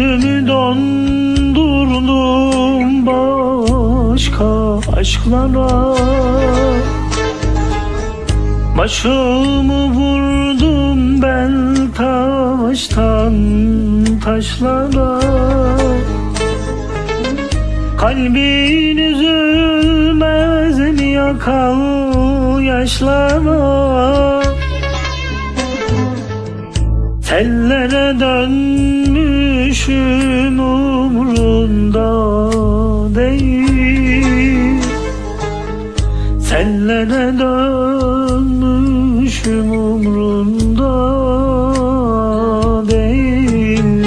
Gönlümü dondurdum başka aşklara. Başımı vurdum ben taştan taşlara. Kalbin üzülmez mi yakal yaşlara? Tellere dönmüşüm umrunda değil. Tellere dönmüşüm umrunda değil.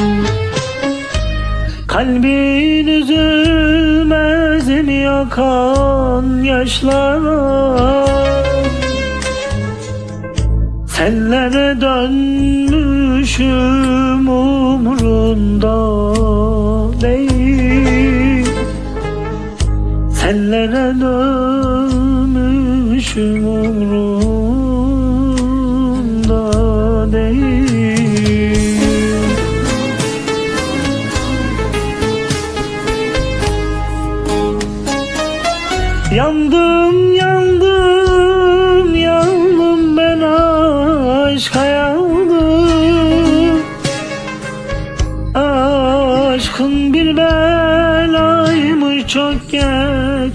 Kalbin üzülmez mi yakan yaşlara Sellere dönmüşüm umrunda değil. Sellere dönmüşüm umrunda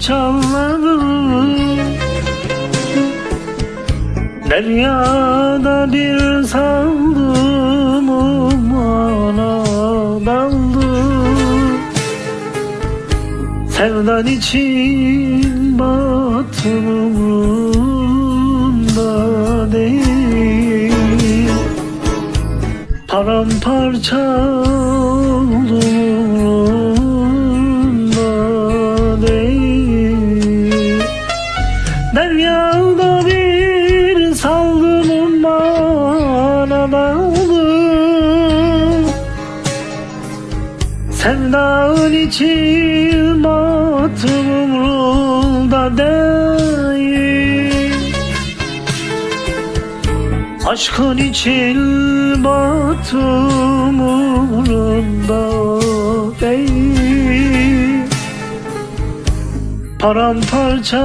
geç anladım Deryada bir saldım umana daldım Sevdan için battım umrunda değil. Paramparça Sevdan için battım umrunda değil. Aşkın için battım umrunda değil. Paramparça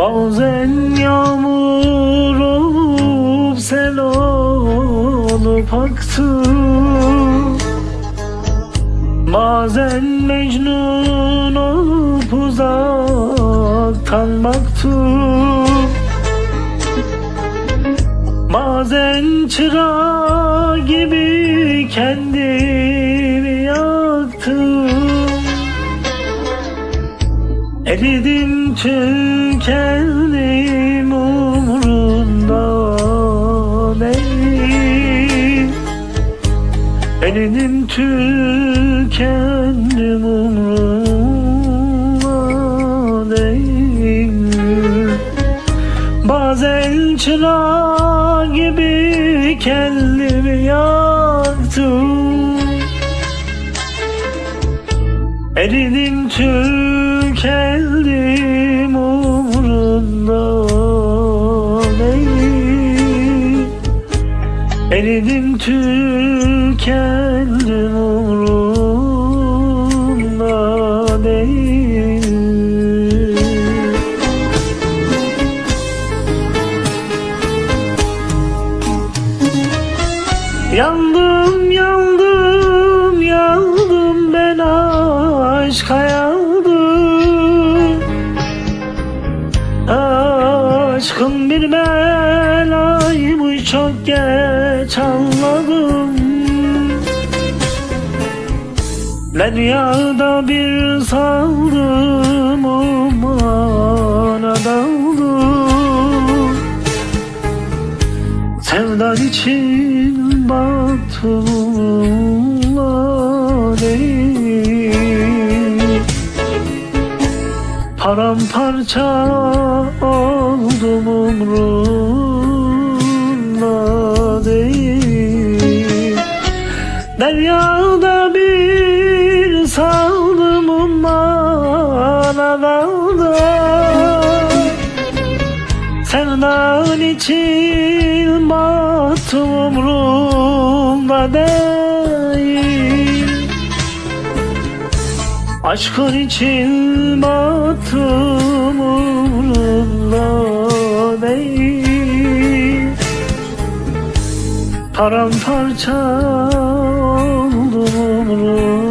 Bazen yağmur olup sel olup aktı. Bazen Mecnun olup uzaktan baktı. Bazen çıra gibi kendimi yaktım. Eridim tükendim umrunda değil. Eridim tükendim umrunda değil. Bazen çıra gibi kendimi yaktım. Eridim tükendim Eridim tükendim geç anladım Deryada bir saldım omana daldım Sevdan için batılımla değil. Paramparça oldum umrum Deryada bir saldım ummanada Sevdan için battım umrumda değil. Aşkın için battım umrumda değil. Paramparça the.